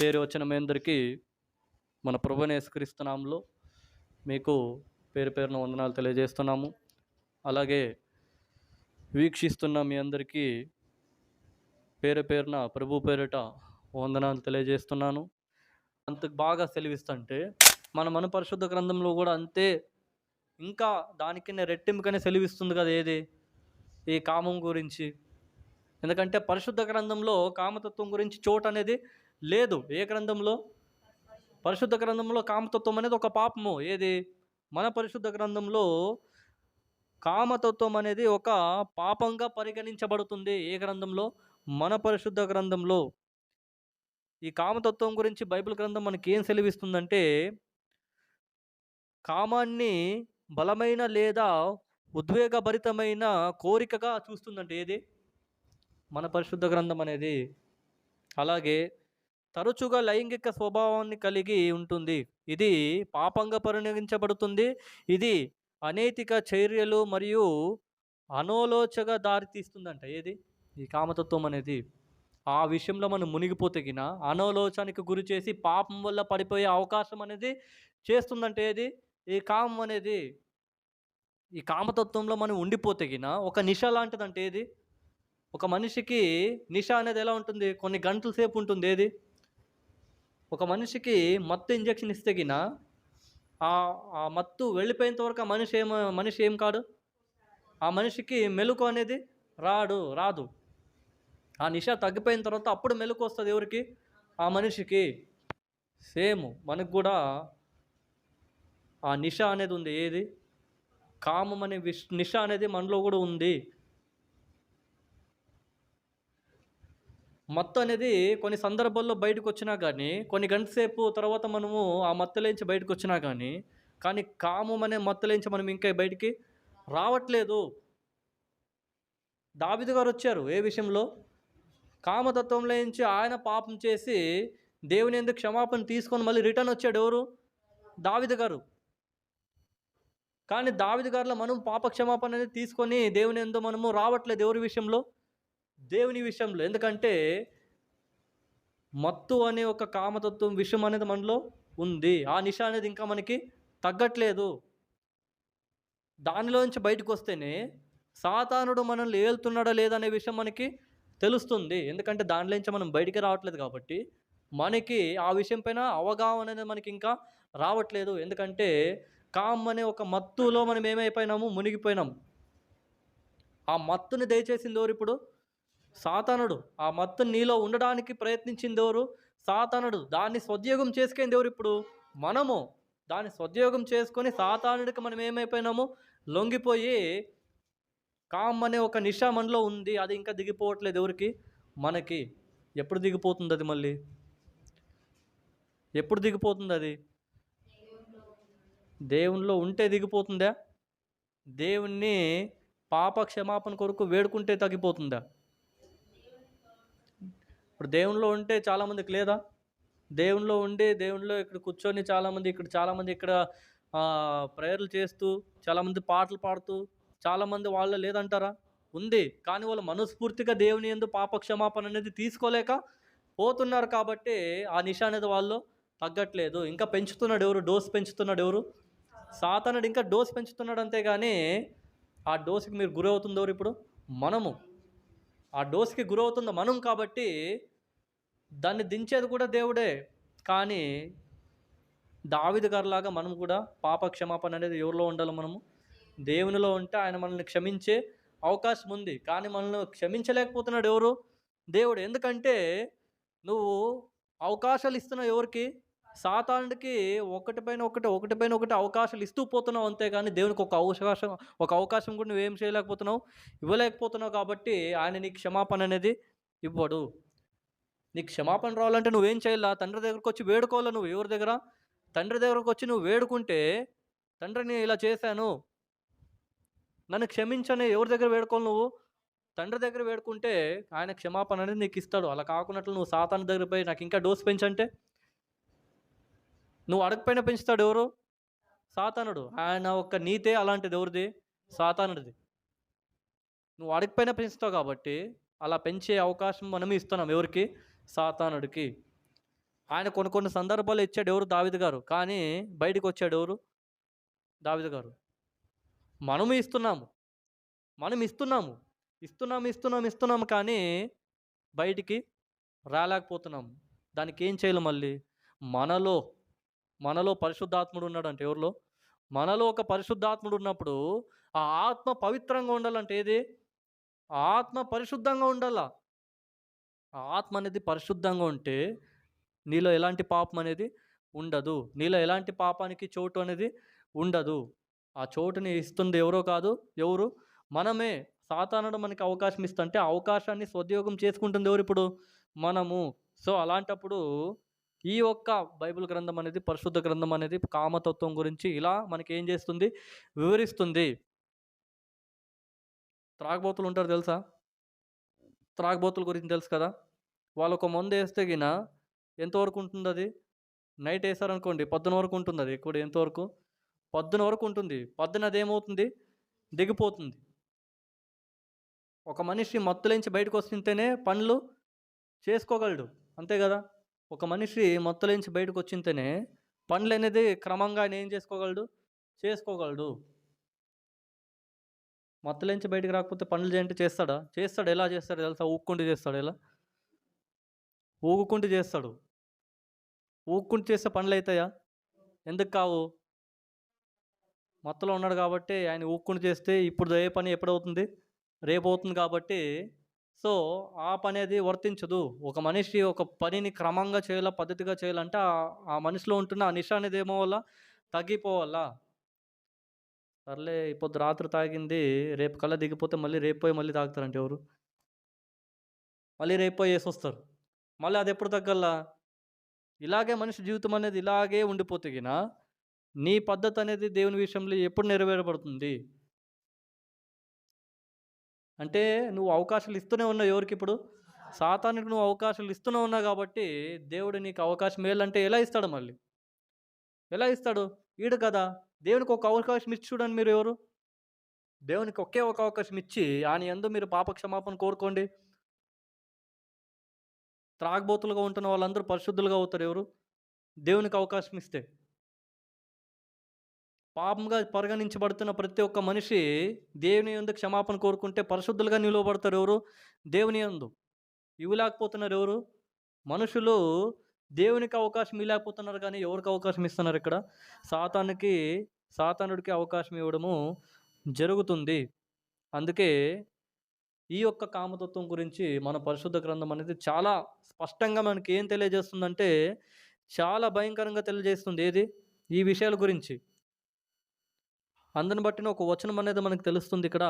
పేరు వచ్చిన మీ అందరికీ మన ప్రభుని యేసుక్రీస్తునాంలో మీకు పేరు పేరున వందనాలు తెలియజేస్తున్నాము. అలాగే వీక్షిస్తున్న మీ అందరికీ పేరు పేరున ప్రభు పేరిట వందనాలు తెలియజేస్తున్నాను. అంత బాగా సెలవిస్తుంటే మన మన పరిశుద్ధ గ్రంథంలో కూడా అంతే ఇంకా దానికనే రెట్టింపుకనే తెలివిస్తుంది కదా ఏది? ఈ కామం గురించి. ఎందుకంటే పరిశుద్ధ గ్రంథంలో కామతత్వం గురించి చోటు అనేది లేదు. ఏ గ్రంథంలో? పరిశుద్ధ గ్రంథంలో కామతత్వం అనేది ఒక పాపము. ఏది? మన పరిశుద్ధ గ్రంథంలో కామతత్వం అనేది ఒక పాపంగా పరిగణించబడుతుంది. ఏ గ్రంథంలో? మన పరిశుద్ధ గ్రంథంలో. ఈ కామతత్వం గురించి బైబిల్ గ్రంథం మనకి ఏం సెలవిస్తుందంటే కామాన్ని బలమైన లేదా ఉద్వేగభరితమైన కోరికగా చూస్తుందంటే ఏది? మన పరిశుద్ధ గ్రంథం అనేది. అలాగే తరచుగా లైంగిక స్వభావాన్ని కలిగి ఉంటుంది. ఇది పాపంగా పరిగణించబడుతుంది. ఇది అనైతిక చర్యలు మరియు అనోలోచగా దారితీస్తుందంట ఏది? ఈ కామతత్వం అనేది. ఆ విషయంలో మనం మునిగిపోతగిన అనోలోచానికి గురి చేసి పాపం వల్ల పడిపోయే అవకాశం అనేది చేస్తుందంటే ఏది? ఈ కామం అనేది ఈ కామతత్వంలో మనం ఉండిపోతగిన ఒక నిష లాంటిదంటే ఏది? ఒక మనిషికి నిష అనేది ఎలా ఉంటుంది? కొన్ని గంటల సేపు ఉంటుంది ఏది? ఒక మనిషికి మత్తు ఇంజెక్షన్ ఇస్తే గిన ఆ ఆ మత్తు వెళ్ళిపోయేంత వరకు ఆ మనిషి ఏం మనిషి ఏం కాడు? ఆ మనిషికి మెలకు అనేది రాడు రాదు. ఆ నిష తగ్గిపోయిన తర్వాత అప్పుడు మెలకు వస్తుంది ఎవరికి? ఆ మనిషికి. సేమ్. మనకు కూడా ఆ నిష అనేది ఉంది. ఏది? కామం అనే విష్ నిష అనేది మనలో కూడా ఉంది. మత్తు అనేది కొన్ని సందర్భాల్లో బయటకు వచ్చినా కానీ కొన్ని గంటసేపు తర్వాత మనము ఆ మత్తులేంచి బయటకు వచ్చినా కానీ కానీ కామం అనే మత్తులేంచి మనం ఇంకా బయటికి రావట్లేదు. దావిదు గారు వచ్చారు ఏ విషయంలో? కామతత్వంలోంచి ఆయన పాపం చేసి దేవుని ఎందుకు క్షమాపణ తీసుకొని మళ్ళీ రిటర్న్ వచ్చాడు ఎవరు? దావిద గారు. కానీ దావిది గారిలో మనం పాప క్షమాపణ అనేది తీసుకొని దేవుని ఎందు మనము రావట్లేదు ఎవరి విషయంలో? దేవుని విషయంలో. ఎందుకంటే మత్తు అనే ఒక కామతత్వం విషయం అనేది మనలో ఉంది. ఆ నిష అనేది ఇంకా మనకి తగ్గట్లేదు. దానిలోంచి బయటకు వస్తేనే సాతానుడు మనల్ని ఏలుతున్నాడా లేదనే విషయం మనకి తెలుస్తుంది. ఎందుకంటే దానిలోంచి మనం బయటికి రావట్లేదు కాబట్టి మనకి ఆ విషయం పైన అవగాహన అనేది మనకి ఇంకా రావట్లేదు. ఎందుకంటే కామ్ అనే ఒక మత్తులో మనం ఏమైపోయినాము? మునిగిపోయినాం ఆ మత్తుని దయచేసింది ఎవరు ఇప్పుడు? సాతానుడు. ఆ మత్తు నీలో ఉండడానికి ప్రయత్నించింది ఎవరు సాతానుడు. దాన్ని సద్యోగం చేసుకుంది ఎవరు ఇప్పుడు? మనము. దాన్ని సద్యోగం చేసుకొని సాతానుడికి మనం ఏమైపోయినాము? లొంగిపోయి కామ్ అనే ఒక నిషా మనలో ఉంది. అది ఇంకా దిగిపోవట్లేదు ఎవరికి? మనకి. ఎప్పుడు దిగిపోతుంది అది మళ్ళీ? ఎప్పుడు దిగిపోతుంది అది దేవునిలో ఉంటే దిగిపోతుందా? దేవుణ్ణి పాప క్షమాపణ కొరకు వేడుకుంటే తగ్గిపోతుందా? ఇప్పుడు దేవునిలో ఉంటే చాలామందికి లేదా? దేవునిలో ఉండి దేవునిలో ఇక్కడ కూర్చొని చాలామంది ఇక్కడ చాలామంది ఇక్కడ ప్రేయర్లు చేస్తూ చాలామంది పాటలు పాడుతూ చాలామంది వాళ్ళు లేదంటారా? ఉంది. కానీ వాళ్ళు మనస్ఫూర్తిగా దేవుని ఎందు పాప క్షమాపణ అనేది తీసుకోలేక పోతున్నారు కాబట్టి ఆ నిష అనేది వాళ్ళు తగ్గట్లేదు. ఇంకా పెంచుతున్నాడు ఎవరు? డోస్ పెంచుతున్నాడు ఎవరు? సాతానుడు ఇంకా డోస్ పెంచుతున్నాడు అంతేగాని ఆ డోస్కి మీరు గురవుతుందో ఇప్పుడు? మనము. ఆ డోస్కి గురవుతుంది మనం కాబట్టి దాన్ని దించేది కూడా దేవుడే. కానీ దావిద గారిలాగా మనం కూడా పాప క్షమాపణ అనేది ఎవరిలో ఉండాలి మనము? దేవునిలో ఉంటే ఆయన మనల్ని క్షమించే అవకాశం ఉంది. కానీ మనల్ని క్షమించలేకపోతున్నాడు ఎవరు? దేవుడు. ఎందుకంటే నువ్వు అవకాశాలు ఇస్తున్నావు ఎవరికి? సాతానుడికి ఒకటి పైన ఒకటి ఒకటి పైన ఒకటి అవకాశాలు ఇస్తూ పోతున్నావు అంతేగాని దేవునికి ఒక అవకాశం ఒక అవకాశం కూడా నువ్వేం చేయలేకపోతున్నావు ఇవ్వలేకపోతున్నావు కాబట్టి ఆయన నీకు క్షమాపణ అనేది ఇవ్వడు. నీకు క్షమాపణ రావాలంటే నువ్వేం చేయాలా? తండ్రి దగ్గరకు వచ్చి వేడుకోవాలా నువ్వు? ఎవరి దగ్గర? తండ్రి దగ్గరకు వచ్చి నువ్వు వేడుకుంటే తండ్రిని ఇలా చేశాను నన్ను క్షమించని ఎవరి దగ్గర వేడుకోవాలి నువ్వు? తండ్రి దగ్గర వేడుకుంటే ఆయన క్షమాపణ అనేది నీకు ఇస్తాడు. అలా కాకున్నట్లు నువ్వు సాతాను దగ్గర పోయి నాకు ఇంకా డోస్ పెంచంటే నువ్వు అడగపోయినా పెంచుతాడు ఎవరు? సాతానుడు. ఆయన ఒక్క నీతే అలాంటిది ఎవరిది? సాతానుడిది. నువ్వు అడగపోయినా పెంచుతావు కాబట్టి అలా పెంచే అవకాశం మనం ఇస్తున్నాం ఎవరికి? సాతానుడికి. ఆయన కొన్ని కొన్ని సందర్భాలు ఇచ్చాడు ఎవరు? దావిద గారు. కానీ బయటికి వచ్చాడు ఎవరు? దావిద గారు. మనము ఇస్తున్నాము. మనం ఇస్తున్నాము. ఇస్తున్నాము ఇస్తున్నాము ఇస్తున్నాము కానీ బయటికి రాలేకపోతున్నాము. దానికి ఏం చేయాలి మళ్ళీ? మనలో మనలో పరిశుద్ధాత్ముడు ఉన్నాడంటే ఎవరిలో? మనలో ఒక పరిశుద్ధాత్ముడు ఉన్నప్పుడు ఆ ఆత్మ పవిత్రంగా ఉండాలంటే ఏది? ఆత్మ పరిశుద్ధంగా ఉండాలా? ఆత్మ అనేది పరిశుద్ధంగా ఉంటే నీలో ఎలాంటి పాపం అనేది ఉండదు. నీలో ఎలాంటి పాపానికి చోటు అనేది ఉండదు. ఆ చోటుని ఇస్తుంది ఎవరో కాదు? ఎవరు? మనమే. సాతానుడు మనకి అవకాశం ఇస్తుంటే అవకాశాన్ని సద్యోగం చేసుకుంటుంది ఎవరు ఇప్పుడు? మనము. సో అలాంటప్పుడు ఈ ఒక్క బైబిల్ గ్రంథం అనేది పరిశుద్ధ గ్రంథం అనేది కామతత్వం గురించి ఇలా మనకి ఏం చేస్తుంది? వివరిస్తుంది. త్రాగబోతులు ఉంటారు తెలుసా? త్రాగబోతుల గురించి తెలుసు కదా? వాళ్ళు ఒక మందు వేస్తే గిన ఎంతవరకు ఉంటుంది అది నైట్ వేసారనుకోండి పొద్దున వరకు ఉంటుంది అది కూడా ఎంతవరకు పొద్దున వరకు ఉంటుంది. పొద్దున అది ఏమవుతుంది? దిగిపోతుంది. ఒక మనిషి మత్తులేంచి బయటకు వస్తుంటేనే పనులు చేసుకోగలడు. అంతే కదా? ఒక మనిషి మత్తులోంచి బయటకు వచ్చింతేనే పనులు అనేది క్రమంగా ఆయన ఏం చేసుకోగలడు? చేసుకోగలడు. మత్తులోంచి బయటకు రాకపోతే పనులు చేయంటే చేస్తాడా? చేస్తాడు. ఎలా చేస్తాడు తెలుసా? ఊక్కుంటూ చేస్తాడు. ఎలా? ఊగుకుంటూ చేస్తాడు. ఊక్కుంటూ చేస్తే పనులు అవుతాయా ఎందుకు కావు? మొత్తలో ఉన్నాడు కాబట్టి ఆయన ఊక్కుంటూ చేస్తే ఇప్పుడు ఏ పని ఎప్పుడవుతుంది? రేపు అవుతుంది కాబట్టి సో ఆ పని అనేది వర్తించదు. ఒక మనిషి ఒక పనిని క్రమంగా చేయాలా పద్ధతిగా చేయాలంటే ఆ- మనిషిలో ఉంటున్న ఆ నిష అనేది ఏమో వల్ల తగ్గిపోవాలా? సర్లే ఇప్పుడు రాత్రి తాగింది రేపు కల్లా దిగిపోతే మళ్ళీ రేపు పోయి మళ్ళీ తాగుతారంటే ఎవరు? మళ్ళీ రేపు పోయి వేసి వస్తారు. మళ్ళీ అది ఎప్పుడు తగ్గల్లా ఇలాగే మనిషి జీవితం అనేది ఇలాగే ఉండిపోతే నీ పద్ధతి అనేది దేవుని విషయంలో ఎప్పుడు నెరవేరబడుతుంది? అంటే నువ్వు అవకాశాలు ఇస్తూనే ఉన్నావు ఎవరికి ఇప్పుడు? సాతానికి నువ్వు అవకాశాలు ఇస్తూనే ఉన్నావు కాబట్టి దేవుడు నీకు అవకాశం మేలంటే ఎలా ఇస్తాడు మళ్ళీ? ఎలా ఇస్తాడు? ఈడు కదా. దేవునికి ఒక అవకాశం ఇచ్చి చూడండి మీరు ఎవరు? దేవునికి ఒకే ఒక అవకాశం ఇచ్చి ఆయన ఎందు మీరు పాప క్షమాపణ కోరుకోండి. త్రాగబోతులుగా ఉంటున్న వాళ్ళందరూ పరిశుద్ధులుగా అవుతారు ఎవరు? దేవునికి అవకాశం ఇస్తే. పాపంగా పరిగణించబడుతున్న ప్రతి ఒక్క మనిషి దేవుని యందు క్షమాపణ కోరుకుంటే పరిశుద్ధులుగా నిలువబడతారు ఎవరు? దేవుని యందు. ఇవ్వలేకపోతున్నారు ఎవరు? మనుషులు దేవునికి అవకాశం ఇవ్వలేకపోతున్నారు కానీ ఎవరికి అవకాశం ఇస్తున్నారు ఇక్కడ? సాతానికి సాతానుడికి అవకాశం ఇవ్వడము జరుగుతుంది. అందుకే ఈ యొక్క కామతత్వం గురించి మన పరిశుద్ధ గ్రంథం అనేది చాలా స్పష్టంగా మనకి ఏం తెలియజేస్తుందంటే చాలా భయంకరంగా తెలియజేస్తుంది. ఏది? ఈ విషయాల గురించి. అందుని బట్టిన ఒక వచనం అనేది మనకు తెలుస్తుంది ఇక్కడ.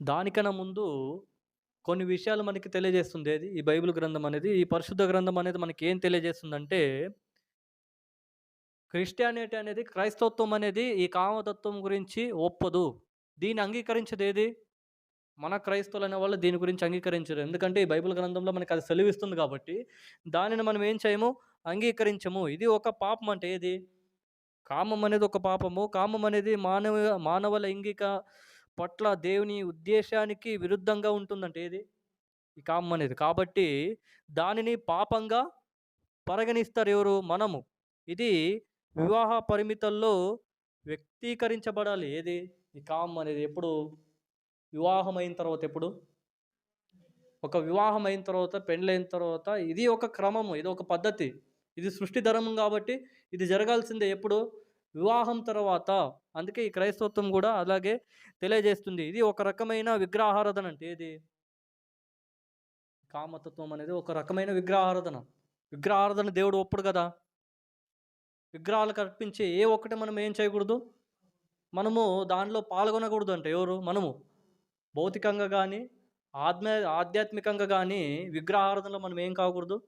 దానికన్నా ముందు కొన్ని విషయాలు మనకి తెలియజేస్తుంది. ఏది? ఈ బైబిల్ గ్రంథం అనేది. ఈ పరిశుద్ధ గ్రంథం అనేది మనకి ఏం తెలియజేస్తుందంటే క్రిస్టియానిటీ అనేది క్రైస్తవత్వం అనేది ఈ కామతత్వం గురించి ఒప్పదు. దీన్ని అంగీకరించేది ఏది? మన క్రైస్తవులు అనే వాళ్ళు దీని గురించి అంగీకరించరు. ఎందుకంటే ఈ బైబిల్ గ్రంథంలో మనకి అది సెలవిస్తుంది కాబట్టి దానిని మనం ఏం చేయము? అంగీకరించము. ఇది ఒక పాపం అంటే ఏది? కామం అనేది ఒక పాపము. కామం అనేది మానవ మానవ లైంగిక పట్ల దేవుని ఉద్దేశానికి విరుద్ధంగా ఉంటుందంటే ఏది? ఈ కామం అనేది. కాబట్టి దానిని పాపంగా పరిగణిస్తారు ఎవరు? మనము. ఇది వివాహ పరిమితుల్లో వ్యక్తీకరించబడాలి. ఏది? ఈ కామం అనేది ఎప్పుడు వివాహం అయిన తర్వాత ఎప్పుడు? ఒక వివాహం అయిన తర్వాత పెండ్లైన తర్వాత ఇది ఒక క్రమము ఇది ఒక పద్ధతి. ఇది సృష్టి ధర్మం కాబట్టి ఇది జరగాల్సిందే ఎప్పుడు? వివాహం తర్వాత. అందుకే ఈ క్రైస్తవత్వం కూడా అలాగే తెలియజేస్తుంది. ఇది ఒక రకమైన విగ్రహారాధన అంటే ఏది? కామతత్వం అనేది ఒక రకమైన విగ్రహారాధన. విగ్రహారాధన దేవుడు ఒప్పుడు కదా? విగ్రహాలకు అర్పించి ఏ ఒక్కటి మనం ఏం చేయకూడదు? మనము దానిలో పాల్గొనకూడదు అంటే ఎవరు? మనము. భౌతికంగా కానీ ఆత్మ ఆధ్యాత్మికంగా కానీ విగ్రహారాధనలో మనం ఏం కాకూడదు?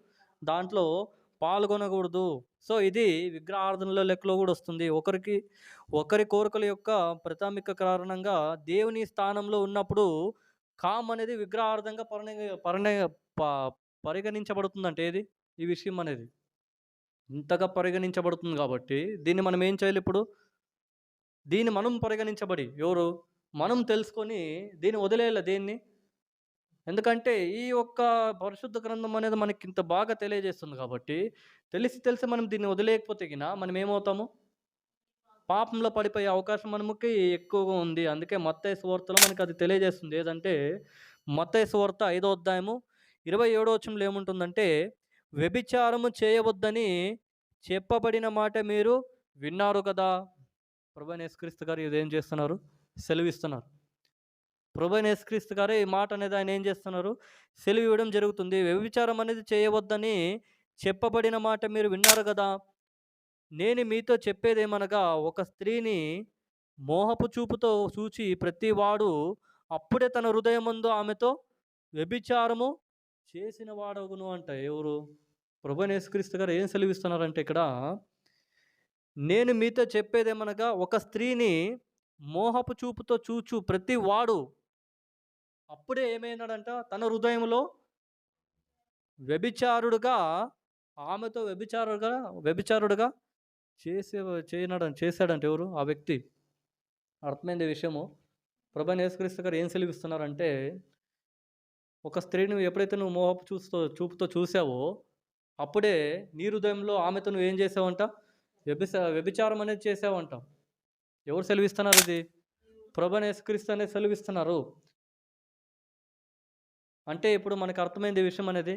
దాంట్లో పాల్గొనకూడదు. సో ఇది విగ్రహారాధనలో లెక్కలో కూడా వస్తుంది. ఒకరికి ఒకరి కోరికల యొక్క ప్రాథమిక కారణంగా దేవుని స్థానంలో ఉన్నప్పుడు కామ్ అనేది విగ్రహార్థంగా పరిణ పరిణ ప- పరిగణించబడుతుందంటే ఏది? ఈ విషయం అనేది. ఇంతగా పరిగణించబడుతుంది కాబట్టి దీన్ని మనం ఏం చేయాలి ఇప్పుడు? దీన్ని మనం పరిగణించబడి ఎవరు? మనం తెలుసుకొని దీన్ని వదిలేయాలి దేన్ని? ఎందుకంటే ఈ యొక్క పరిశుద్ధ గ్రంథం అనేది మనకి ఇంత బాగా తెలియజేస్తుంది కాబట్టి తెలిసి తెలిసి మనం దీన్ని వదిలేయకపోతే గిన మనం ఏమవుతాము? పాపంలో పడిపోయే అవకాశం మనముకి ఎక్కువగా ఉంది. అందుకే మత్తయి సువార్తలో మనకి అది తెలియజేస్తుంది. ఏదంటే మత్తయి సువార్త ఐదో అధ్యాయము ఇరవై ఏడో వచ్చంలో ఏముంటుందంటే వ్యభిచారము చేయవద్దని చెప్పబడిన మాట మీరు విన్నారు కదా? ప్రభు క్రీస్తు గారు ఇదేం చేస్తున్నారు? సెలవిస్తున్నారు. ప్రభుని యేసుక్రీస్తు గారు ఈ మాట అనేది ఆయన ఏం చేస్తున్నారు? సెలవు ఇవ్వడం జరుగుతుంది. వ్యభిచారం అనేది చేయవద్దని చెప్పబడిన మాట మీరు విన్నారు కదా? నేను మీతో చెప్పేదేమనగా ఒక స్త్రీని మోహపు చూపుతో చూచి ప్రతివాడు అప్పుడే తన హృదయముందు ఆమెతో వ్యభిచారము చేసిన వాడగును అంట. ఎవరు? ప్రభుని యేసుక్రీస్తు గారు ఏం సెలవిస్తున్నారంటే ఇక్కడ నేను మీతో చెప్పేదేమనగా ఒక స్త్రీని మోహపు చూపుతో చూచు ప్రతి వాడు అప్పుడే ఏమైనాడంట? తన హృదయంలో వ్యభిచారుడుగా ఆమెతో వ్యభిచారుడుగా వ్యభిచారుడుగా చేసే చేయనాడు చేశాడంట ఎవరు? ఆ వ్యక్తి. అర్థమైంది విషయము. ప్రభా యేసుక్రీస్తు గారు ఏం సెలవిస్తున్నారంటే ఒక స్త్రీని ఎప్పుడైతే నువ్వు మోహపు చూస్తూ చూపుతో చూసావో అప్పుడే నీ హృదయంలో ఆమెతో నువ్వు ఏం చేసావంట? వ్యభిచ వ్యభిచారం అనేది చేసావంటావు ఎవరు సెలవిస్తున్నారు ఇది? ప్రభనే యేసుక్రీస్తు అనేది సెలవిస్తున్నారు. అంటే ఇప్పుడు మనకు అర్థమైంది విషయం అనేది.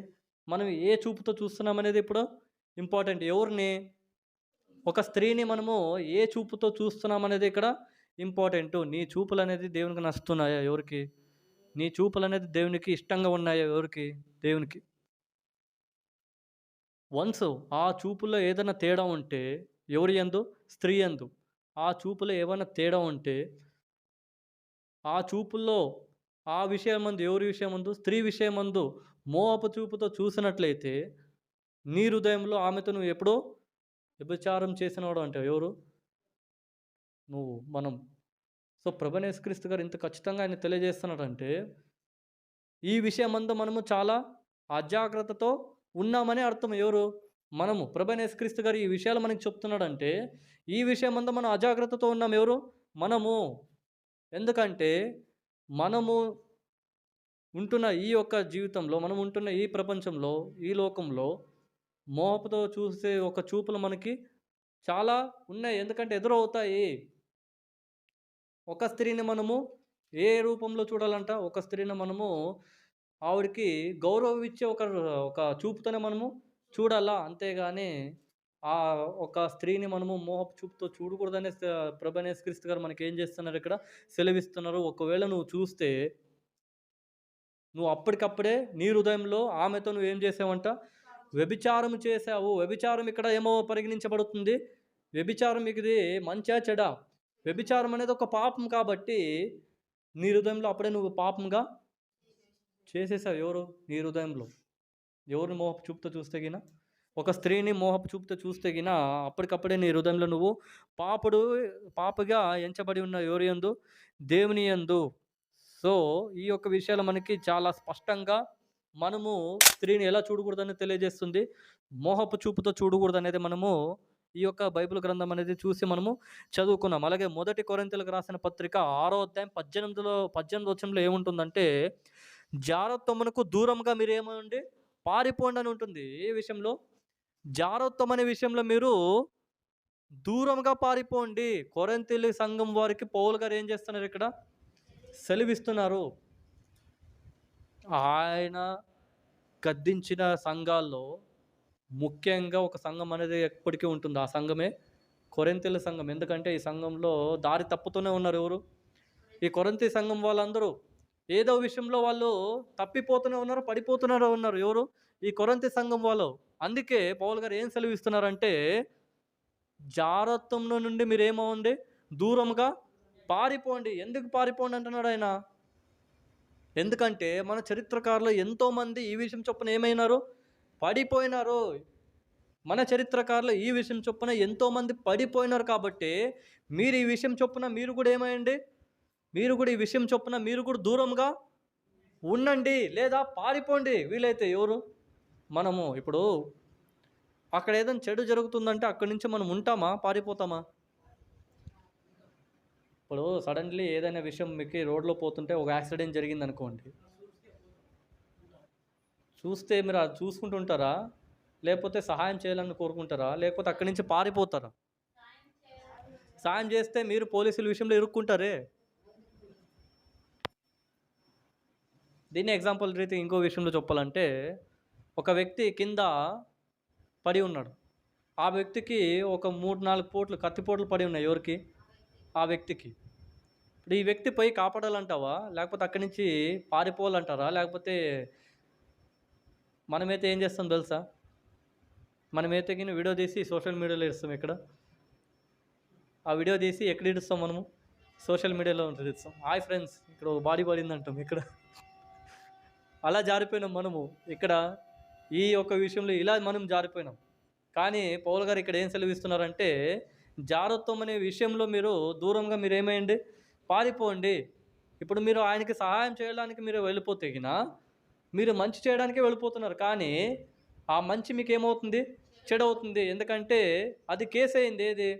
మనం ఏ చూపుతో చూస్తున్నాం అనేది ఇప్పుడు ఇంపార్టెంట్ ఎవరిని? ఒక స్త్రీని మనము ఏ చూపుతో చూస్తున్నాం అనేది ఇక్కడ ఇంపార్టెంట్ నీ చూపులు అనేది దేవునికి నచ్చుతున్నాయా ఎవరికి? నీ చూపులు అనేది దేవునికి ఇష్టంగా ఉన్నాయా ఎవరికి? దేవునికి. వన్స్ ఆ చూపుల్లో ఏదైనా తేడా ఉంటే ఎవరి ఎందు స్త్రీ ఎందు ఆ చూపులో ఏమైనా తేడా ఉంటే ఆ చూపుల్లో ఆ విషయమందు ఎవరి విషయమందు స్త్రీ విషయమందు మోహపు చూపుతో చూసినట్లయితే నీ హృదయంలో ఆమెతో నువ్వు ఎప్పుడో వ్యభిచారం చేసినవాడు అంటే ఎవరు? నువ్వు మనం. సో ప్రభనేశ్వరిస్తు గారు ఇంత ఖచ్చితంగా ఆయన తెలియజేస్తున్నాడంటే ఈ విషయమందు మనము చాలా అజాగ్రత్తతో ఉన్నామని అర్థం. ఎవరు? మనము. ప్రభనేశ్వరిస్తు గారు ఈ విషయాలు మనకి చెప్తున్నాడంటే ఈ విషయం అంతా మనం అజాగ్రత్తతో ఉన్నాం ఎవరు? మనము. ఎందుకంటే మనము ఉంటున్న ఈ యొక్క జీవితంలో మనం ఉంటున్న ఈ ప్రపంచంలో ఈ లోకంలో మోహపుతో చూసే ఒక చూపులు మనకి చాలా ఉన్నాయి. ఎందుకంటే ఎదురవుతాయి. ఒక స్త్రీని మనము ఏ రూపంలో చూడాలంట? ఒక స్త్రీని మనము ఆవిడకి గౌరవం ఇచ్చే ఒక ఒక చూపుతోనే మనము చూడాలా? అంతేగాని ఆ ఒక స్త్రీని మనము మోహపు చూపుతో చూడకూడదనే ప్రభనేశ్ క్రీస్తు గారు మనకి ఏం చేస్తున్నారు ఇక్కడ? సెలవిస్తున్నారు. ఒకవేళ నువ్వు చూస్తే నువ్వు అప్పటికప్పుడే నీ హృదయంలో ఆమెతో నువ్వు ఏం చేసావంట? వ్యభిచారం చేసావు వ్యభిచారం ఇక్కడ ఏమో పరిగణించబడుతుంది. వ్యభిచారం ఇది మంచా చెడా. వ్యభిచారం అనేది ఒక పాపం కాబట్టి నీ హృదయంలో అప్పుడే నువ్వు పాపంగా చేసేసావు. ఎవరు? నీ హృదయంలో. ఎవరిని మోహపు చూపుతో చూస్తే గిన? ఒక స్త్రీని మోహపు చూపుతో చూస్తే గిన అప్పటికప్పుడే నీ హృదయంలో నువ్వు పాపుడు పాపగా ఎంచబడి ఉన్న ఎవరి దేవుని యందు. సో ఈ యొక్క విషయాలు మనకి చాలా స్పష్టంగా మనము స్త్రీని ఎలా చూడకూడదని తెలియజేస్తుంది? మోహపు చూపుతో చూడకూడదు అనేది మనము ఈ యొక్క బైబిల్ గ్రంథం అనేది చూసి మనము చదువుకున్నాం. అలాగే మొదటి కొరంతలకు రాసిన పత్రిక ఆరో అధ్యాయం పద్దెనిమిదిలో పద్దెనిమిది వచ్చంలో ఏముంటుందంటే జారత్వమునకు దూరంగా మీరు ఏమండి పారిపోండి అని ఉంటుంది. ఏ విషయంలో? జారత్వం అనే విషయంలో మీరు దూరంగా పారిపోండి. కొరంతిల్లి సంఘం వారికి పౌలు గారు ఏం చేస్తున్నారు ఇక్కడ? సెలవిస్తున్నారు. ఆయన గద్దించిన సంఘాల్లో ముఖ్యంగా ఒక సంఘం అనేది ఎప్పటికీ ఉంటుంది. ఆ సంఘమే కొరింతల సంఘం. ఎందుకంటే ఈ సంఘంలో దారి తప్పుతూనే ఉన్నారు ఎవరు? ఈ కొరంతి సంఘం వాళ్ళందరూ. ఏదో విషయంలో వాళ్ళు తప్పిపోతూనే ఉన్నారు పడిపోతూనే ఉన్నారు ఎవరు? ఈ కొరంతి సంఘం వాళ్ళు. అందుకే పౌల్ గారు ఏం సెలవిస్తున్నారంటే జారత్వంలో నుండి మీరు ఏమవ్వండి దూరంగా పారిపోండి. ఎందుకు పారిపోండి అంటున్నాడు ఆయన? ఎందుకంటే మన చరిత్రకారులు ఎంతోమంది ఈ విషయం చొప్పున ఏమైనారు? పడిపోయినారు. మన చరిత్రకారులు ఈ విషయం చొప్పున ఎంతోమంది పడిపోయినారు కాబట్టి మీరు ఈ విషయం చొప్పున మీరు కూడా ఏమైంది మీరు కూడా ఈ విషయం చొప్పున మీరు కూడా దూరంగా ఉండండి లేదా పారిపోండి వీలైతే ఎవరు? మనము ఇప్పుడు అక్కడ ఏదైనా చెడు జరుగుతుందంటే అక్కడి నుంచి మనం ఉంటామా? పారిపోతామా? ఇప్పుడు సడన్లీ ఏదైనా విషయం మీకు రోడ్లో పోతుంటే ఒక యాక్సిడెంట్ జరిగింది అనుకోండి చూస్తే మీరు అది చూసుకుంటుంటారా? లేకపోతే సహాయం చేయాలని కోరుకుంటారా? లేకపోతే అక్కడి నుంచి పారిపోతారా? సాయం చేస్తే మీరు పోలీసుల విషయంలో ఇరుక్కుంటారే? దీన్ని ఎగ్జాంపుల్ రీతి ఇంకో విషయంలో చెప్పాలంటే ఒక వ్యక్తి కింద పడి ఉన్నాడు. ఆ వ్యక్తికి ఒక మూడు నాలుగు పోట్లు కత్తిపోట్లు పడి ఉన్నాయి ఎవరికి? ఆ వ్యక్తికి. ఇప్పుడు ఈ వ్యక్తి పోయి కాపాడాలంటావా? లేకపోతే అక్కడి నుంచి పారిపోవాలంటారా? లేకపోతే మనమైతే ఏం చేస్తాం తెలుసా? మనమైతే కింద వీడియో తీసి సోషల్ మీడియాలో ఇస్తాం ఇక్కడ. ఆ వీడియో తీసి ఎక్కడ ఇడుస్తాం మనము? సోషల్ మీడియాలో ఇస్తాం హాయ్ ఫ్రెండ్స్ ఇక్కడ ఒక బాడీ పడింది అంటాం ఇక్కడ. అలా జారిపోయినాం మనము. ఇక్కడ ఈ యొక్క విషయంలో ఇలా మనం జారిపోయినాం. కానీ పౌల్ గారు ఇక్కడ ఏం సెలవిస్తున్నారంటే జారత్వం అనే విషయంలో మీరు దూరంగా మీరు ఏమైంది పారిపోండి. ఇప్పుడు మీరు ఆయనకి సహాయం చేయడానికి మీరు వెళ్ళిపోతేగిన మీరు మంచి చేయడానికే వెళ్ళిపోతున్నారు. కానీ ఆ మంచి మీకు ఏమవుతుంది? చెడవుతుంది. ఎందుకంటే అది కేసు అయింది ఏది?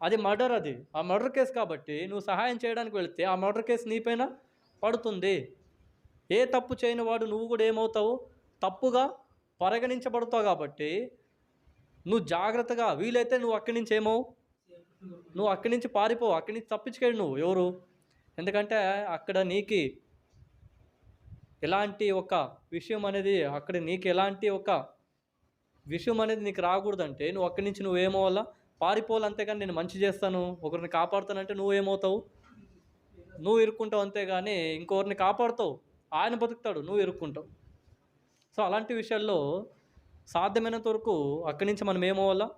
అది మర్డర్ అది. ఆ మర్డర్ కేసు కాబట్టి నువ్వు సహాయం చేయడానికి వెళితే ఆ మర్డర్ కేసు నీపైన పడుతుంది. ఏ తప్పు చేయని వాడు నువ్వు కూడా ఏమవుతావు? తప్పుగా పరిగణించబడతావు కాబట్టి నువ్వు జాగ్రత్తగా వీలైతే నువ్వు అక్కడి నుంచి ఏమవు? నువ్వు అక్కడి నుంచి పారిపోవు. అక్కడి నుంచి తప్పించుకోడు నువ్వు. ఎవరు? ఎందుకంటే అక్కడ నీకి ఎలాంటి ఒక విషయం అనేది అక్కడ నీకు ఎలాంటి ఒక విషయం అనేది నీకు రాకూడదంటే నువ్వు అక్కడి నుంచి నువ్వు ఏమవ్వాలా? పారిపోవాలి అంతేగాని నేను మంచి చేస్తాను. ఒకరిని కాపాడుతానంటే నువ్వు ఏమవుతావు? నువ్వు ఇరుక్కుంటావు అంతేగాని ఇంకొకరిని కాపాడుతావు. ఆయన బతుకుతాడు నువ్వు ఇరుక్కుంటావు. సో అలాంటి విషయాల్లో సాధ్యమైనంత వరకు అక్కడి నుంచి మనం ఏమవ్వాలా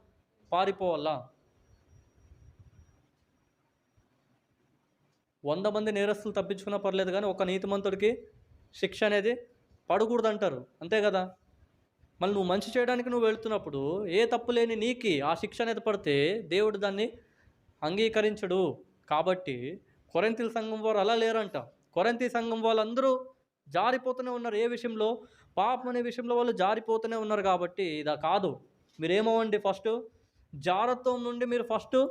పారిపోవాలా? వంద మంది నేరస్తులు తప్పించుకున్నా పర్లేదు కానీ ఒక నీతిమంతుడికి శిక్ష అనేది పడకూడదు అంటారు అంతే కదా? మళ్ళీ నువ్వు మంచి చేయడానికి నువ్వు వెళ్తున్నప్పుడు ఏ తప్పు లేని నీకి ఆ శిక్ష అనేది పడితే దేవుడు దాన్ని అంగీకరించడు. కాబట్టి కొరంతిల సంఘం వారు అలా లేరంట. కొరంతి సంఘం వాళ్ళందరూ జారిపోతూనే ఉన్నారు ఏ విషయంలో? పాపం అనే విషయంలో వాళ్ళు జారిపోతూనే ఉన్నారు కాబట్టి ఇదా కాదు. మీరేమవ్వండి ఫస్ట్? జారత్వం నుండి మీరు ఫస్ట్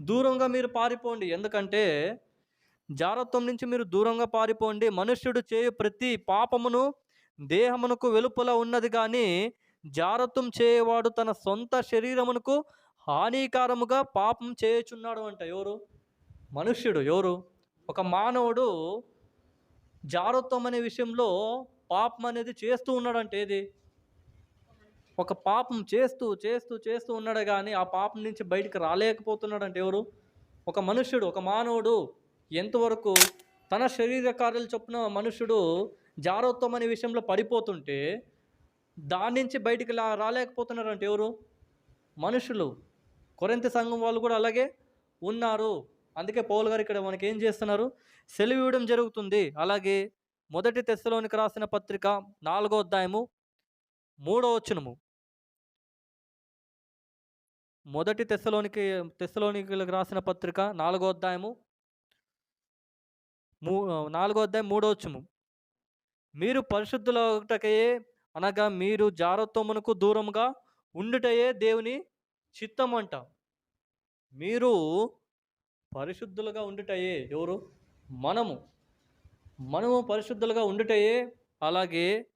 దూరంగా మీరు పారిపోండి. ఎందుకంటే జారత్వం నుంచి మీరు దూరంగా పారిపోండి. మనుష్యుడు చేయు ప్రతి పాపమును దేహమునకు వెలుపల ఉన్నది కానీ జారత్వం చేయవాడు తన సొంత శరీరమునకు హానికరముగా పాపం చేయుచున్నాడు అంట ఎవరు? మనుష్యుడు ఎవరు? ఒక మానవుడు జారత్వం అనే విషయంలో పాపం అనేది చేస్తూ ఉన్నాడంటే ఏది? ఒక పాపం చేస్తూ చేస్తూ చేస్తూ ఉన్నాడు కానీ ఆ పాపం నుంచి బయటికి రాలేకపోతున్నాడంటే ఎవరు? ఒక మనుష్యుడు ఒక మానవుడు. ఎంతవరకు తన శరీర కార్యాలు చొప్పున మనుష్యుడు జారోత్వం అనే విషయంలో పడిపోతుంటే దాని నుంచి బయటికి రాలేకపోతున్నారంటే ఎవరు? మనుషులు. కొరింత సంఘం వాళ్ళు కూడా అలాగే ఉన్నారు. అందుకే పౌల్ గారు ఇక్కడ మనకి ఏం చేస్తున్నారు? సెలవు ఇవ్వడం జరుగుతుంది. అలాగే మొదటి తెస్సలోనికి రాసిన పత్రిక నాలుగో అధ్యాయము మూడో వచనము. మొదటి తెస్సలోనికి తెస్సలోనికి రాసిన పత్రిక నాలుగో అధ్యాయము మూ నాలుగో అధ్యాయం మూడో వచ్చము మీరు పరిశుద్ధులటకయే అనగా మీరు జారత్వమునకు దూరంగా ఉండుటయే దేవుని చిత్తం అంట. మీరు పరిశుద్ధులుగా ఉండుటయే ఎవరు? మనము. మనము పరిశుద్ధులుగా ఉండుటయే అలాగే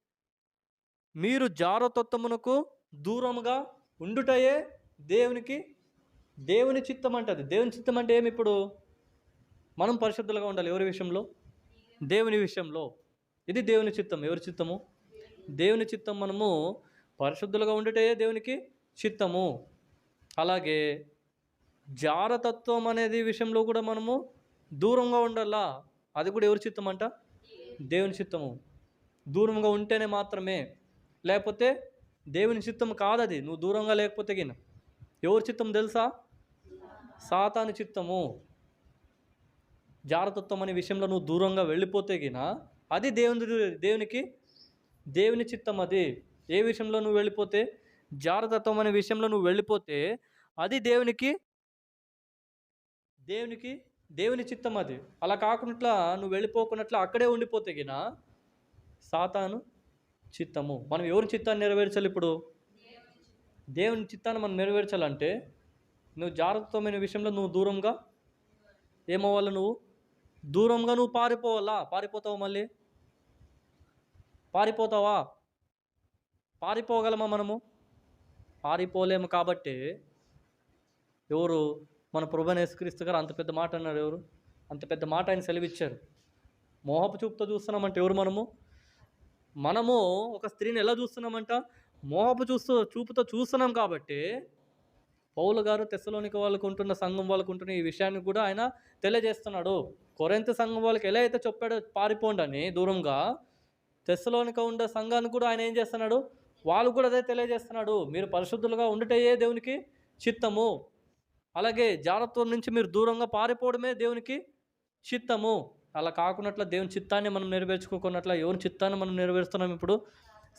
మీరు జారతత్వమునకు దూరముగా ఉండుటయే దేవునికి దేవుని చిత్తం అంటది. దేవుని చిత్తం అంటే ఏమి ఇప్పుడు? మనం పరిశుద్ధులుగా ఉండాలి. ఎవరి విషయంలో? దేవుని విషయంలో. ఇది దేవుని చిత్తం. ఎవరి చిత్తము? దేవుని చిత్తం మనము పరిశుద్ధులుగా ఉండుటే దేవునికి చిత్తము. అలాగే జారతత్వం అనేది విషయంలో కూడా మనము దూరంగా ఉండాలా? అది కూడా ఎవరి చిత్తం అంట దేవుని చిత్తము. దూరంగా ఉంటేనే మాత్రమే. లేకపోతే దేవుని చిత్తం కాదది. నువ్వు దూరంగా లేకపోతే గిన. ఎవరి చిత్తం తెలుసా? సాతాని చిత్తము. జారతత్వం అనే విషయంలో నువ్వు దూరంగా వెళ్ళిపోతే గిన అది దేవుని దేవునికి దేవుని చిత్తం అది ఏ విషయంలో నువ్వు వెళ్ళిపోతే? జారతత్వం అనే విషయంలో నువ్వు వెళ్ళిపోతే అది దేవునికి దేవునికి దేవుని చిత్తం అది. అలా కాకుండా నువ్వు వెళ్ళిపోకున్నట్లు అక్కడే ఉండిపోతే గిన సాతాను చిత్తము. మనం ఎవరి చిత్తాన్ని నెరవేర్చాలి ఇప్పుడు? దేవుని చిత్తాన్ని మనం నెరవేర్చాలంటే నువ్వు జాగ్రత్తమైన విషయంలో నువ్వు దూరంగా ఏమవ్వాలి నువ్వు? దూరంగా నువ్వు పారిపోవాలా? పారిపోతావు మళ్ళీ? పారిపోతావా? పారిపోగలమా మనము? పారిపోలేము కాబట్టి ఎవరు మన ప్రభుని యేసుక్రీస్తు గారు అంత పెద్ద మాట అన్నారు ఎవరు? అంత పెద్ద మాట ఆయన సెలవిచ్చారు. మోహపు చూపుతో చూస్తున్నామంటే ఎవరు మనము? మనము ఒక స్త్రీని ఎలా చూస్తున్నామంట? మోహపు చూస్తూ చూపుతో చూస్తున్నాం కాబట్టి పౌలు గారు తెస్సలోనికి వాళ్ళకు ఉంటున్న సంఘం వాళ్ళకు ఉంటున్న ఈ విషయాన్ని కూడా ఆయన తెలియజేస్తున్నాడు. కొరెంత సంఘం వాళ్ళకి ఎలా అయితే చెప్పాడో పారిపోండి అని దూరంగా తెస్సలోనిక ఉండే సంఘాన్ని కూడా ఆయన ఏం చేస్తున్నాడు? వాళ్ళు కూడా అదే తెలియజేస్తున్నాడు. మీరు పరిశుద్ధులుగా ఉండటయే దేవునికి చిత్తము. అలాగే జారత్వం నుంచి మీరు దూరంగా పారిపోవడమే దేవునికి చిత్తము. అలా కాకున్నట్ల దేవుని చిత్తాన్ని మనం నెరవేర్చుకోకున్నట్ల ఎవరి చిత్తాన్ని మనం నెరవేరుస్తున్నాం ఇప్పుడు?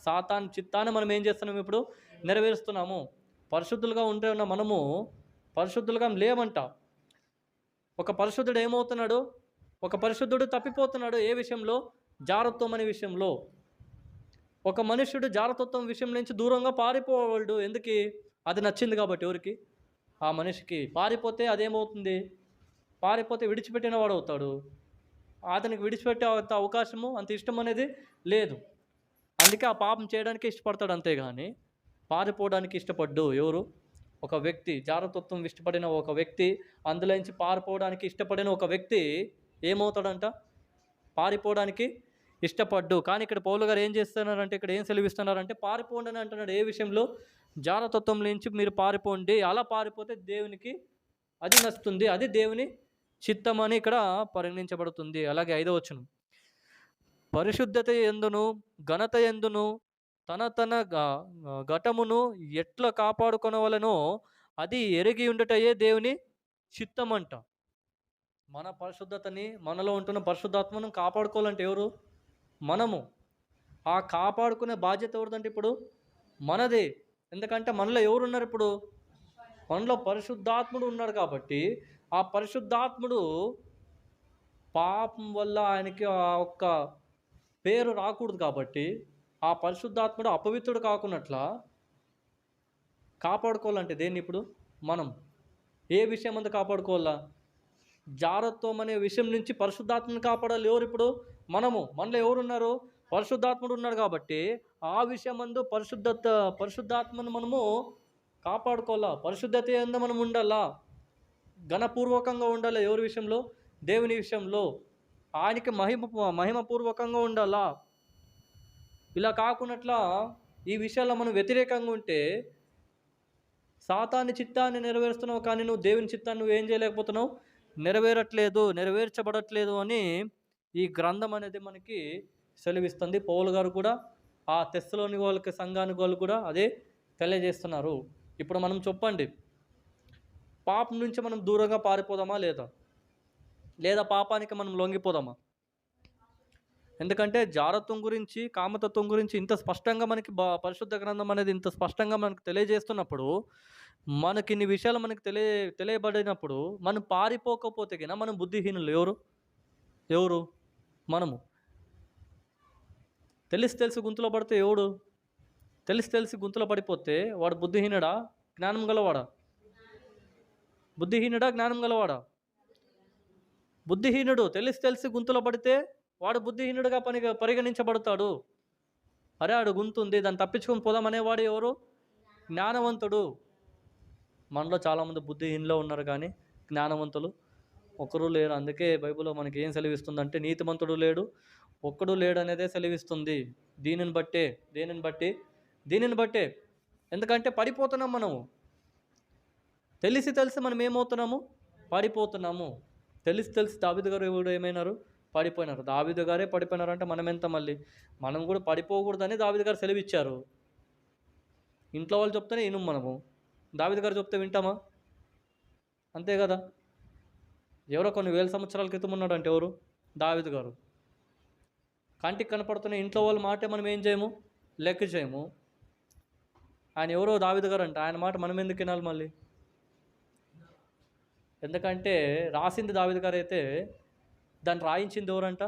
సాతాన్ చిత్తాన్ని మనం ఏం చేస్తున్నాం ఇప్పుడు? నెరవేరుస్తున్నాము. పరిశుద్ధులుగా ఉంటే ఉన్న మనము పరిశుద్ధులుగా లేమంట. ఒక పరిశుద్ధుడు ఏమవుతున్నాడు? ఒక పరిశుద్ధుడు తప్పిపోతున్నాడు ఏ విషయంలో? జారత్వం అనే విషయంలో. ఒక మనుష్యుడు జారతత్వం విషయం నుంచి దూరంగా పారిపోవాడు. ఎందుకు? అది నచ్చింది కాబట్టి ఎవరికి? ఆ మనిషికి పారిపోతే అదేమవుతుంది? పారిపోతే విడిచిపెట్టిన వాడు అవుతాడు. అతనికి విడిచిపెట్టే అంత అవకాశము అంత ఇష్టం అనేది లేదు. అందుకే ఆ పాపం చేయడానికి ఇష్టపడతాడు అంతేగాని పారిపోవడానికి ఇష్టపడ్డు ఎవరు? ఒక వ్యక్తి జారతత్వం ఇష్టపడిన ఒక వ్యక్తి అందులోంచి పారిపోవడానికి ఇష్టపడిన ఒక వ్యక్తి ఏమవుతాడంట? పారిపోవడానికి ఇష్టపడ్డు. కానీ ఇక్కడ పౌలు గారు ఏం చేస్తున్నారంటే ఇక్కడ ఏం సెలవిస్తున్నారంటే పారిపోండి అని అంటున్నాడు. ఏ విషయంలో? జారతత్వం నుంచి మీరు పారిపోండి. అలా పారిపోతే దేవునికి అది నచ్చుతుంది అది దేవుని చిత్తం అని ఇక్కడ పరిగణించబడుతుంది. అలాగే ఐదో వచనం. పరిశుద్ధత ఎందును ఘనత ఎందును తన తన ఘటమును ఎట్లా కాపాడుకొనవలనో అది ఎరిగి ఉండటయే దేవుని చిత్తమంట. మన పరిశుద్ధతని మనలో ఉంటున్న పరిశుద్ధాత్మను కాపాడుకోవాలంటే ఎవరు? మనము. ఆ కాపాడుకునే బాధ్యత ఎవరిదంటే ఇప్పుడు మనదే. ఎందుకంటే మనలో ఎవరు ఉన్నారు ఇప్పుడు? మనలో పరిశుద్ధాత్ముడు ఉన్నాడు కాబట్టి ఆ పరిశుద్ధాత్ముడు పాపం వల్ల ఆయనకి ఆ ఒక్క పేరు రాకూడదు కాబట్టి ఆ పరిశుద్ధాత్ముడు అపవిత్రుడు కాకున్నట్లా కాపాడుకోవాలంటే దేన్ని ఇప్పుడు? మనం. ఏ విషయం అంతా కాపాడుకోవాలా? జారత్వం అనే విషయం నుంచి పరిశుద్ధాత్మను కాపాడాలి ఎవరు ఇప్పుడు? మనము. మనలో ఎవరున్నారు? పరిశుద్ధాత్ముడు ఉన్నాడు కాబట్టి ఆ విషయమందు అందు పరిశుద్ధత పరిశుద్ధాత్మను మనము కాపాడుకోవాలా? పరిశుద్ధత ఎందు మనం ఉండాలా? ఘనపూర్వకంగా ఉండాలా ఎవరి విషయంలో? దేవుని విషయంలో. ఆయనకి మహిమ మహిమపూర్వకంగా ఉండాలా? ఇలా కాకున్నట్లా ఈ విషయాల్లో మనం వ్యతిరేకంగా ఉంటే సాతాన్ని చిత్తాన్ని నెరవేరుస్తున్నావు కానీ నువ్వు దేవుని చిత్తాన్ని నువ్వు ఏం చేయలేకపోతున్నావు? నెరవేరట్లేదు నెరవేర్చబడట్లేదు అని ఈ గ్రంథం అనేది మనకి సెలవిస్తుంది. పౌలు గారు కూడా ఆ తెస్సులోని వాళ్ళకి సంఘానికి వాళ్ళు కూడా అదే తెలియజేస్తున్నారు. ఇప్పుడు మనం చెప్పండి. పాపం నుంచి మనం దూరంగా పారిపోదామా లేదా? లేదా పాపానికి మనం లొంగిపోదామా? ఎందుకంటే జారత్వం గురించి కామతత్వం గురించి ఇంత స్పష్టంగా మనకి బా పరిశుద్ధ గ్రంథం అనేది ఇంత స్పష్టంగా మనకు తెలియజేస్తున్నప్పుడు మనకి ఇన్ని విషయాలు మనకి తెలియ తెలియబడినప్పుడు మనం పారిపోకపోతే కన్నా మనం బుద్ధిహీనులు ఎవరు? ఎవరు? మనము. తెలిసి తెలిసి గుంతులో పడితే ఎవడు? తెలిసి తెలిసి గుంతులో పడిపోతే వాడు బుద్ధిహీనుడా? జ్ఞానం గలవాడా? బుద్ధిహీనుడా? జ్ఞానం గలవాడా? బుద్ధిహీనుడు తెలిసి తెలిసి గుంతులో పడితే వాడు బుద్ధిహీనుడుగా పని పరిగణించబడతాడు. అరే ఆడు గుంతుంది దాన్ని తప్పించుకొని పోదామనేవాడు ఎవరు? జ్ఞానవంతుడు. మనలో చాలామంది బుద్ధిహీనులో ఉన్నారు కానీ జ్ఞానవంతులు ఒకరు లేరు. అందుకే బైబిల్లో మనకి ఏం సెలవిస్తుందంటే నీతిమంతుడు లేడు ఒక్కడు లేడనేదే సెలవిస్తుంది. దీనిని బట్టే దేనిని బట్టి దీనిని బట్టే. ఎందుకంటే పడిపోతున్నాం మనము. తెలిసి తెలిసి మనం ఏమవుతున్నాము? పడిపోతున్నాము. తెలిసి తెలిసి దావిదు గారు ఎవరు ఏమైనారు? పడిపోయినారు. దావిదు గారే పడిపోయినారు అంటే మనం ఎంత మళ్ళీ? మనం కూడా పడిపోకూడదని దావిదు గారు సెలవిచ్చారు. ఇంట్లో వాళ్ళు చెప్తేనే విను మనము. దావిదు గారు చెప్తే వింటామా? అంతే కదా. ఎవరో కొన్ని వేల సంవత్సరాల క్రితం ఉన్నాడంటే ఎవరు? దావిదు గారు. కంటికి కనపడుతున్న ఇంట్లో వాళ్ళ మాటే మనం ఏం చేయము? లెక్క చేయము. ఆయన ఎవరో దావిద గారు అంట ఆయన మాట మనం ఎందుకు వినాలి మళ్ళీ? ఎందుకంటే రాసింది దావిద గారు అయితే దాన్ని రాయించింది ఎవరంట?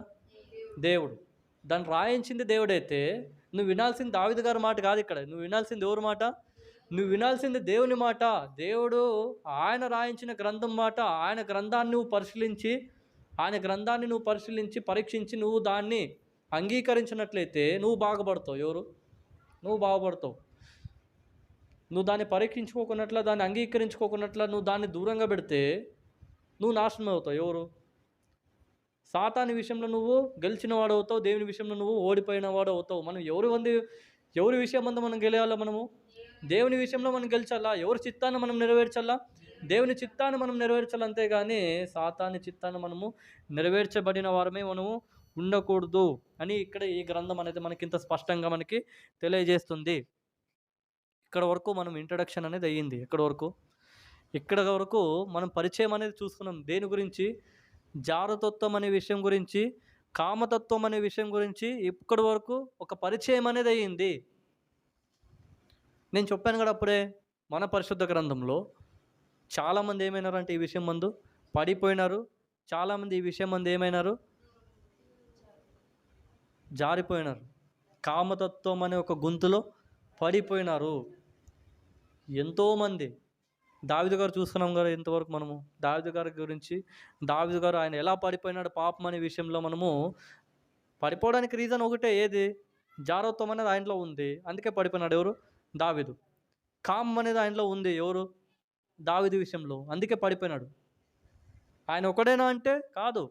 దేవుడు. దాన్ని రాయించింది దేవుడైతే నువ్వు వినాల్సింది దావిద గారి మాట కాదు ఇక్కడ. నువ్వు వినాల్సింది ఎవరి మాట? నువ్వు వినాల్సింది దేవుని మాట. దేవుడు ఆయన రాయించిన గ్రంథం మాట. ఆయన గ్రంథాన్ని నువ్వు పరిశీలించి ఆయన గ్రంథాన్ని నువ్వు పరిశీలించి పరీక్షించి నువ్వు దాన్ని అంగీకరించినట్లయితే నువ్వు బాగుపడతావు. ఎవరు? నువ్వు బాగుపడతావు. నువ్వు దాన్ని పరీక్షించుకోకున్నట్ల దాన్ని అంగీకరించుకోకున్నట్ల నువ్వు దాన్ని దూరంగా పెడితే నువ్వు నాశనం అవుతావు. ఎవరు? సాతాని విషయంలో నువ్వు గెలిచిన వాడు అవుతావు దేవుని విషయంలో నువ్వు ఓడిపోయిన వాడు అవుతావు. మనం ఎవరు మంది ఎవరి విషయం అంతా మనం గెలవాలా మనము? దేవుని విషయంలో మనం గెలిచాలా? ఎవరి చిత్తాన్ని మనం నెరవేర్చాలా? దేవుని చిత్తాన్ని మనం నెరవేర్చాలంతే కానీ సాతాని చిత్తాన్ని మనము నెరవేర్చబడిన వారమే మనము ఉండకూడదు అని ఇక్కడ ఈ గ్రంథం అనేది మనకి ఇంత స్పష్టంగా మనకి తెలియజేస్తుంది. ఇక్కడ వరకు మనం ఇంట్రడక్షన్ అనేది అయ్యింది. ఇక్కడ వరకు? ఇక్కడ వరకు మనం పరిచయం అనేది చూసుకున్నాం. దేని గురించి? జారతత్వం అనే విషయం గురించి కామతత్వం అనే విషయం గురించి ఇక్కడి వరకు ఒక పరిచయం అనేది అయ్యింది. నేను చెప్పాను కదా అప్పుడే మన పరిశుద్ధ గ్రంథంలో చాలామంది ఏమైనారంటే ఈ విషయం మందు? పడిపోయినారు. చాలామంది ఈ విషయం మంది ఏమైనారు? జారిపోయినారు. కామతత్వం అనే ఒక గొంతులో పడిపోయినారు. ఎంతోమంది. దావిదు గారు చూసుకున్నాం కదా ఇంతవరకు మనము. దావిదు గారి గురించి దావిదు గారు ఆయన ఎలా పడిపోయినాడు పాపం అనే విషయంలో మనము పడిపోవడానికి రీజన్ ఒకటే ఏది? జారత్వం అనేది ఆయనలో ఉంది. అందుకే పడిపోయినాడు ఎవరు? దావిదు. కామం అనేది ఆయనలో ఉంది ఎవరు? దావిది విషయంలో. అందుకే పడిపోయినాడు. ఆయన ఒకడేనా అంటే? కాదు.